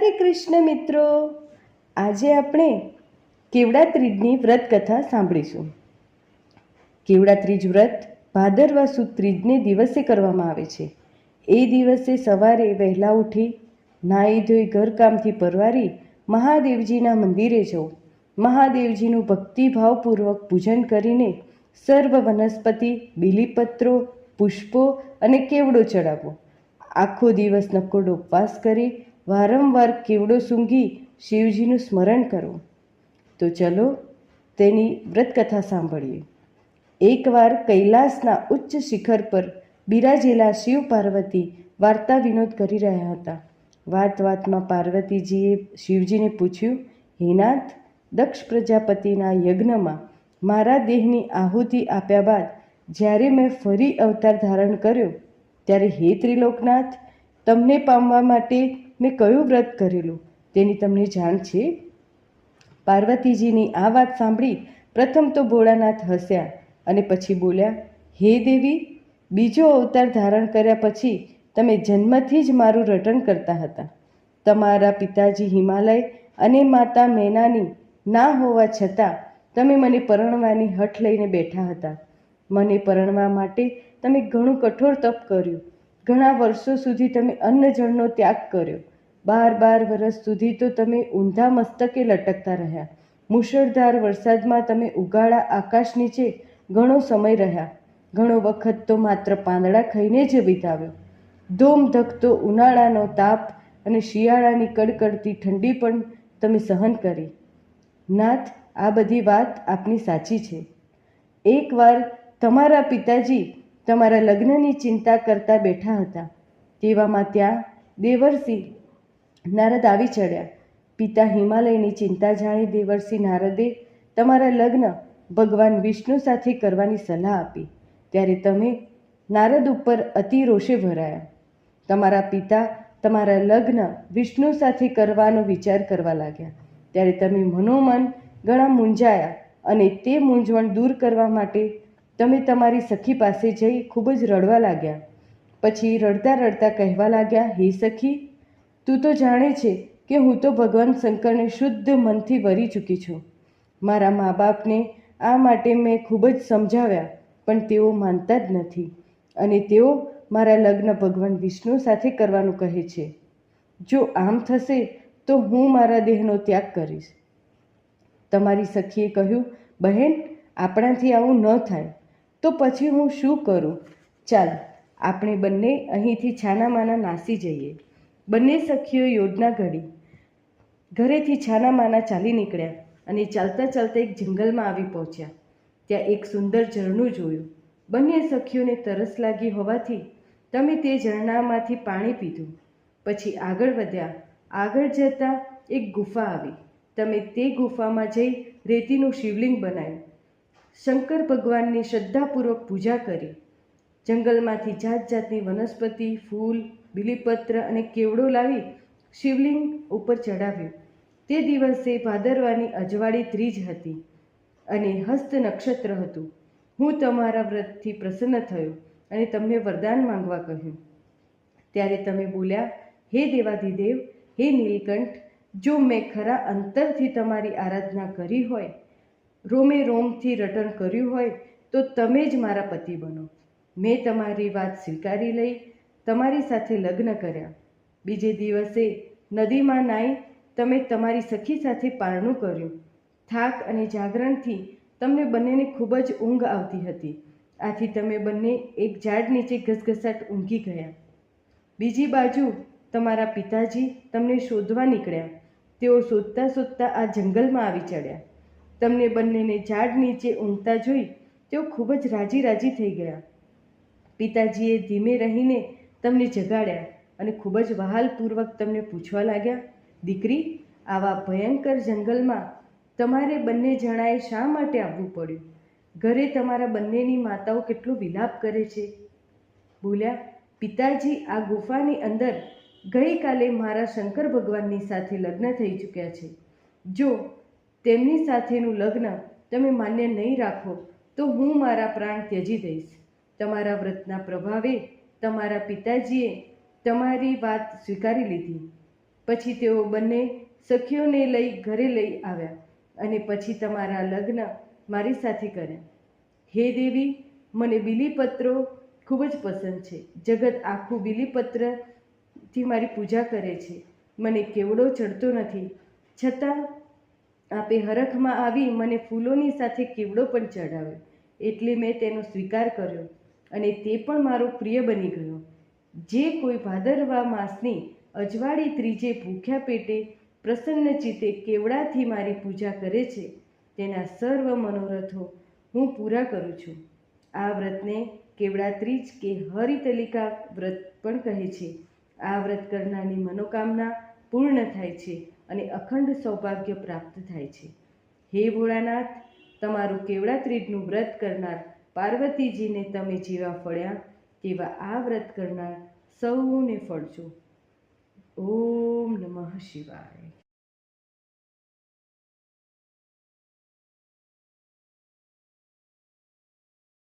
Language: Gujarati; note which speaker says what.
Speaker 1: હરે કૃષ્ણ મિત્રો. આજે આપણે કેવડા ત્રીજની વ્રત કથા સાંભળીશું. કેવડા ત્રીજ વ્રત ભાદરવા સુદ ત્રીજને દિવસે કરવામાં આવે છે. એ દિવસે સવારે વહેલા ઉઠી નાહી ધોઈ ઘરકામથી પરવારી મહાદેવજીના મંદિરે જવું. મહાદેવજીનું ભક્તિભાવપૂર્વક પૂજન કરીને સર્વ વનસ્પતિ, બીલીપત્રો, પુષ્પો અને કેવડો ચડાવવો. આખો દિવસ નકોડો ઉપવાસ કરી વારંવાર કેવડો સૂંઘી શિવજીનું સ્મરણ કરો. તો ચલો તેની વ્રતકથા સાંભળીએ. એકવાર કૈલાસના ઉચ્ચ શિખર પર બિરાજેલા શિવ પાર્વતી વાર્તા વિનોદ કરી રહ્યા હતા. વાત વાતમાં પાર્વતીજીએ શિવજીને પૂછ્યું હિનાથ દક્ષ પ્રજાપતિના યજ્ઞમાં મારા દેહની આહુતિ આપ્યા બાદ જ્યારે મેં ફરી અવતાર ધારણ કર્યો, ત્યારે હે ત્રિલોકનાથ, તમને પામવા માટે મેં કયું વ્રત કરેલું તેની તમને જાણ છે? પાર્વતીજીની આ વાત સાંભળી પ્રથમ તો ભોળાનાથ હસ્યા અને પછી બોલ્યા, હે દેવી, બીજો અવતાર ધારણ કર્યા પછી તમે જન્મથી જ મારું રટણ કરતા હતા. તમારા પિતાજી હિમાલય અને માતા મેનાની ના હોવા છતાં તમે મને પરણવાની હઠ લઈને બેઠા હતા. મને પરણવા માટે તમે ઘણું કઠોર તપ કર્યું. ઘણા વર્ષો સુધી તમે અન્ન જળનો ત્યાગ કર્યો. બાર બાર વર્ષ સુધી તો તમે ઊંધા મસ્તકે લટકતા રહ્યા. મુશળધાર વરસાદમાં તમે ઉગાડા આકાશ નીચે ઘણો સમય રહ્યા. ઘણો વખત તો માત્ર પાંદડા ખાઈને જ વિતાવ્યો. ધોમ ધકતો ઉનાળાનો તાપ અને શિયાળાની કડકડતી ઠંડી પણ તમે સહન કરી. નાથ, આ બધી વાત આપની સાચી છે. એકવાર તમારા પિતાજી તમારા લગ્નની ચિંતા કરતા બેઠા હતા. તેવામાં ત્યાં દેવર્ષિ નારદ આવી ચડ્યા. પિતા હિમાલયની ચિંતા જાણી દેવર્ષિ નારદે તમારા લગ્ન ભગવાન વિષ્ણુ સાથે કરવાની સલાહ આપી. ત્યારે તમે નારદ ઉપર અતિ રોષે ભરાયા. તમારા પિતા તમારા લગ્ન વિષ્ણુ સાથે કરવાનો વિચાર કરવા લાગ્યા. ત્યારે તમે મનોમન ઘણા મૂંઝાયા અને તે મૂંઝવણ દૂર કરવા માટે તમે તમારી સખી પાસે જઈ ખૂબ જ રડવા લાગ્યા. પછી રડતા રડતા કહેવા લાગ્યા, હે સખી તું તો જાણે છે કે હું તો ભગવાન શંકરને શુદ્ધ મનથી વરી ચૂકી છું. મારા મા બાપને આ માટે મેં ખૂબ જ સમજાવ્યા, પણ તેઓ માનતા જ નથી અને તેઓ મારા લગ્ન ભગવાન વિષ્ણુ સાથે કરવાનું કહે છે. જો આમ થશે, તો હું મારા દેહનો ત્યાગ કરીશ. તમારી સખીએ કહ્યું, બહેન, આપણાથી આવું ન થાય. તો પછી હું શું કરું? ચાલ, આપણે બંને અહીંથી છાનામાના નાસી જઈએ. બંને સખીઓ યોજના ઘડી. ઘરેથી છાના માના ચાલી નીકળ્યા અને ચાલતા ચાલતા એક જંગલમાં આવી પહોંચ્યા. ત્યાં એક સુંદર ઝરણું જોયું. બંને સખીઓને તરસ લાગી હોવાથી તમે તે ઝરણામાંથી પાણી પીધું. પછી આગળ વધ્યા. આગળ જતાં એક ગુફા આવી. તમે તે ગુફામાં જઈ રેતીનું શિવલિંગ બનાવ્યું. શંકર ભગવાનની શ્રદ્ધાપૂર્વક પૂજા કરી. જંગલમાંથી જાત જાતની વનસ્પતિ, ફૂલ બીલીપત્ર અને કેવડો લાવી શિવલિંગ ઉપર ચડાવ્યું તે દિવસે ભાદરવાની અજવાળી ત્રીજ હતી અને હસ્ત નક્ષત્ર હતું. હું તમારા વ્રતથી પ્રસન્ન થયો અને તમને વરદાન માંગવા કહ્યું. ત્યારે તમે બોલ્યા, હે દેવાધિદેવ હે નીલકંઠ, જો મેં ખરા અંતરથી તમારી આરાધના કરી હોય, રોમે રોમથી રટણ કર્યું હોય, તો તમે જ મારા પતિ બનો. મેં તમારી વાત સ્વીકારી લઈ તમારી સાથે લગ્ન કર્યા. બીજે દિવસે નદીમાં નાઈ તમે તમારી સખી સાથે પારણું કર્યું. થાક અને જાગરણથી તમને બંનેને ખૂબ જ ઊંઘ આવતી હતી. આથી તમે બંને એક ઝાડ નીચે ઘસઘસાટ ઊંઘી ગયા. બીજી બાજુ તમારા પિતાજી તમને શોધવા નીકળ્યા. તેઓ શોધતા શોધતા આ જંગલમાં આવી ચડ્યા. તમને બંનેને ઝાડ નીચે ઊંઘતા જોઈ તેઓ ખૂબ જ રાજી રાજી થઈ ગયા. પિતાજીએ ધીમે રહીને તમને જગાડ્યા અને ખૂબ જ વહાલપૂર્વક તમને પૂછવા લાગ્યા, દીકરી, આવા ભયંકર જંગલમાં તમારે બંને જણાએ શા માટે આવવું પડ્યું? ઘરે તમારા બંનેની માતાઓ કેટલો વિલાપ કરે છે? બોલ્યા, પિતાજી, આ ગુફાની અંદર ગઈકાલે મારા શંકર ભગવાનની સાથે લગ્ન થઈ ચૂક્યા છે. જો તેમની સાથેનું લગ્ન તમે માન્ય નહીં રાખો, તો હું મારા પ્રાણ ત્યજી દઈશ. તમારા વ્રતના પ્રભાવે તમારા પિતાજીએ તમારી વાત સ્વીકારી લીધી. પછી તેઓ બંને સખીઓને લઈ ઘરે લઈ આવ્યા અને પછી તમારા લગ્ન મારી સાથે કર્યા. હે દેવી, મને બિલીપત્રો ખૂબ જ પસંદ છે. જગત આખું બિલીપત્રથી મારી પૂજા કરે છે. મને કેવડો ચડતો નથી. છતાં આપે હરખમાં આવી મને ફૂલોની સાથે કેવડો પણ ચડાવ્યો. એટલે મેં તેનો સ્વીકાર કર્યો. અને તે પણ મારો પ્રિય બની ગયો. જે કોઈ ભાદરવા માસની અજવાળી ત્રીજે ભૂખ્યા પેટે પ્રસન્ન ચિત્તે કેવડાથી મારી પૂજા કરે છે, તેના સર્વ મનોરથો હું પૂરા કરું છું. આ વ્રતને કેવડા ત્રીજ કે હરિતલિકા વ્રત પણ કહે છે. આ વ્રત કરનારની મનોકામના પૂર્ણ થાય છે અને અખંડ સૌભાગ્ય પ્રાપ્ત થાય છે. હે ભોળાનાથ, તમારું કેવડા ત્રીજનું વ્રત કરનાર પાર્વતીજીને તમે જેવા ફળ્યા તેવા આ વ્રત કરનાર સૌને ફળજો. ઓમ નમઃ શિવાય.